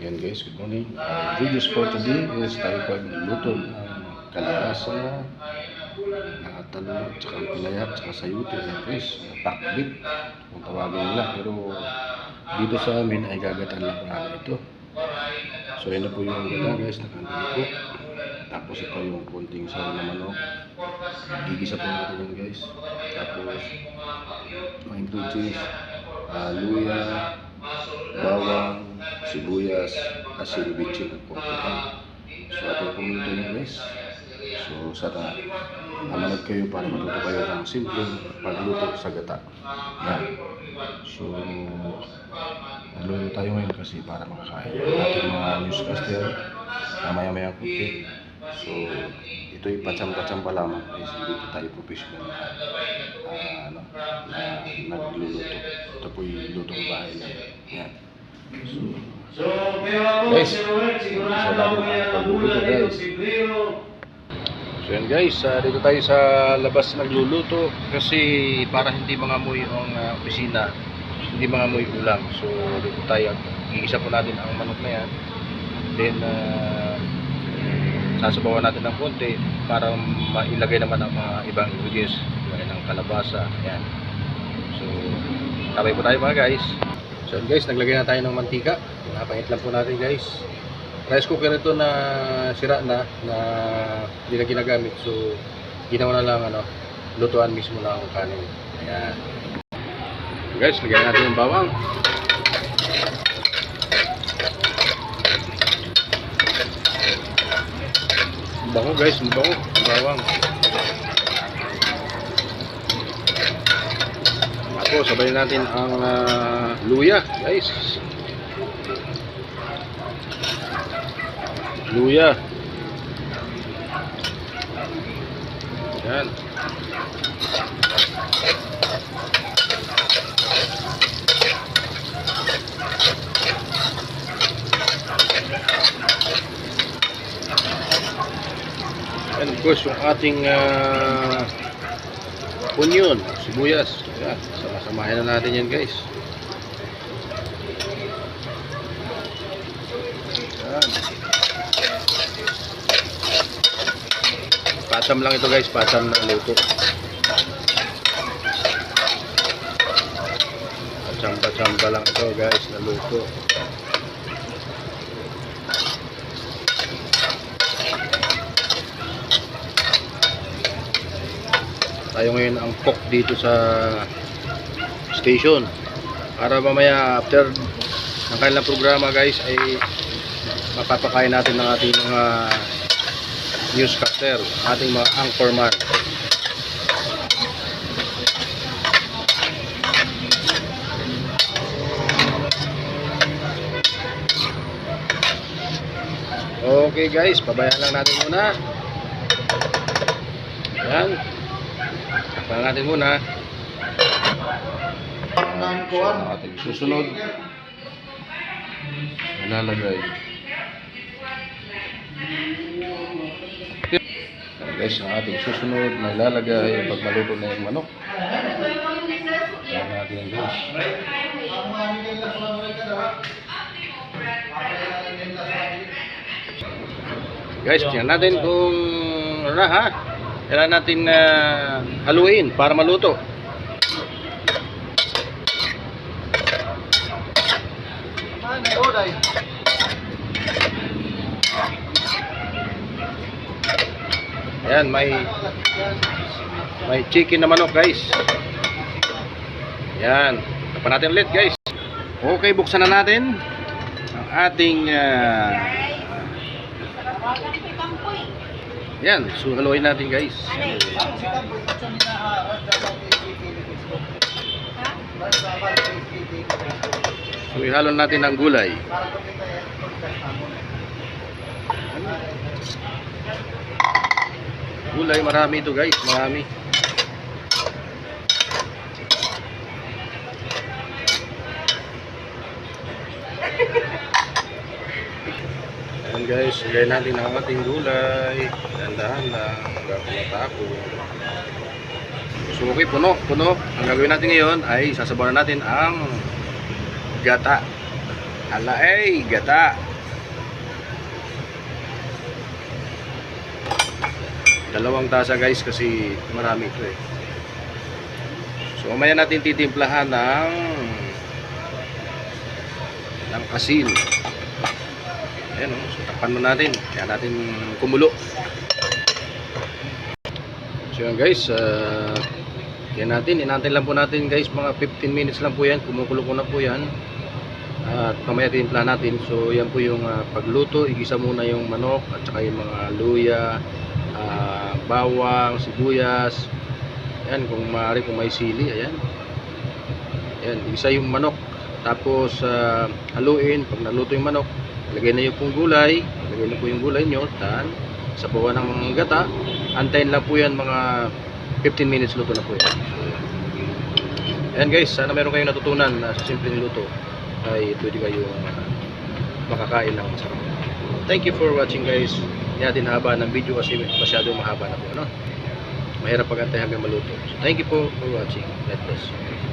Yan guys, good morning. Uh, videos for today is tayo po ay magluluto ng kalabasa, talong, tsaka pilaya, tsaka sayuti. Yan guys, pakbit kung tawagin nila. Pero dito sa amin ay gagatan lang namin ito. So yan na po yung gata guys, nakandili po. Tapos ito yung kunting saw na manok. Gigisa po natin yan guys. Tapos mga ingredients, uh, luya, bawang, sibuyas, asin, bitchin, at portugal. So ating pumunta yun guys. So sana mamanag kayo para matuto kayo ng simpleng pagluto sa gata. Yan. So nagluto tayo ngayon kasi para makakain ng ating mga newscaster na maya-maya kunti. So ito'y patsam-patsam pa lamang guys. Hindi po tayo professional na ah, ano, na nagluluto. Ito po yung lutong bahay lang. Yan. So, pero ako, Guys, si Robert, sigurado ako may pagluluto, pagbulan dito, si Brero. So yan guys, ah, dito tayo sa labas nagluluto kasi para hindi mga amoy ang ah, opisina, hindi mga amoy ulam. So dito tayo, iisa po natin ang manok na yan. Then uh, sasabawan natin ng konti para mailagay naman ang mga ibang ingredients gaya ng kalabasa. Ayan. So tabay po tayo mga guys. So guys, naglagay na tayo ng mantika. Pinapahit lang po natin guys rice cooker ito na sira na na hindi na ginagamit so ginawa na lang ano lutuan mismo na ang kanin ayan guys lagyan natin yung bawang bango guys bango bawang ako sabayin natin ang ah, luya guys luya. Yan. And of course, yung ating uh, onion, sibuyas. Yan, sama-samahin na natin yan guys. Yan. Patam lang ito guys, patam na luto. Chamba-chamba lang ito guys, na luto. Tayo ngayon ang cook dito sa station. Para mamaya after ng kanilang programa guys ay mapapakain natin ng ating mga newscaster, ating mga anchorman. Okay guys, pabayaan lang natin muna. Yan. Takpan natin muna. So, ang ating susunod. Nalalagay. Yan guys, ang ating susunod na ilalagay pag maluto na yung manok. Yan natin yan guys. Guys, tingnan natin kung ano na ha. Kailangan natin na haluin para maluto. Ayan, may may chicken na manok guys. Ayan. Tapan natin ulit guys. Okay, buksan na natin ang ating ah, Yan, so haluin natin guys. So ihalo natin ang gulay. Gulay, marami ito guys, marami. guys. Ilay natin ang ating gulay. Dandahan lang. Hanggang matako. So okay, puno, puno. Ang gagawin natin ngayon ay sasabaw natin ang gata. Ala ay, gata. Dalawang tasa guys kasi marami ito eh. So mamaya natin titimplahan ng ng asin. Ayan oh, so takpan mo natin. Kaya natin kumulo. So yun guys, uh, yan natin, inantay lang po natin guys, mga 15 minutes lang po yan, kumukulo ko na po yan. At mamaya timpla natin. So yan po yung ah, pagluto, igisa muna yung manok at saka yung mga luya, ah, bawang, sibuyas. Yan, kung maaari kung may sili, ayan. Yan, igisa yung manok. Tapos ah, haluin, pag naluto yung manok, lagay na yung pong gulay, lagay na po yung gulay nyo, tan, sabawan ng gata, antayin lang po yan mga 15 minutes luto na po yan. Ayan guys, sana meron kayong natutunan na sa simpleng luto ay pwede kayong ah, makakain ng masarap. Thank you for watching guys. Hindi natin haba ng video kasi masyado mahaba na po. No? Mahirap pagantay hanggang maluto. So, thank you po for watching. God bless.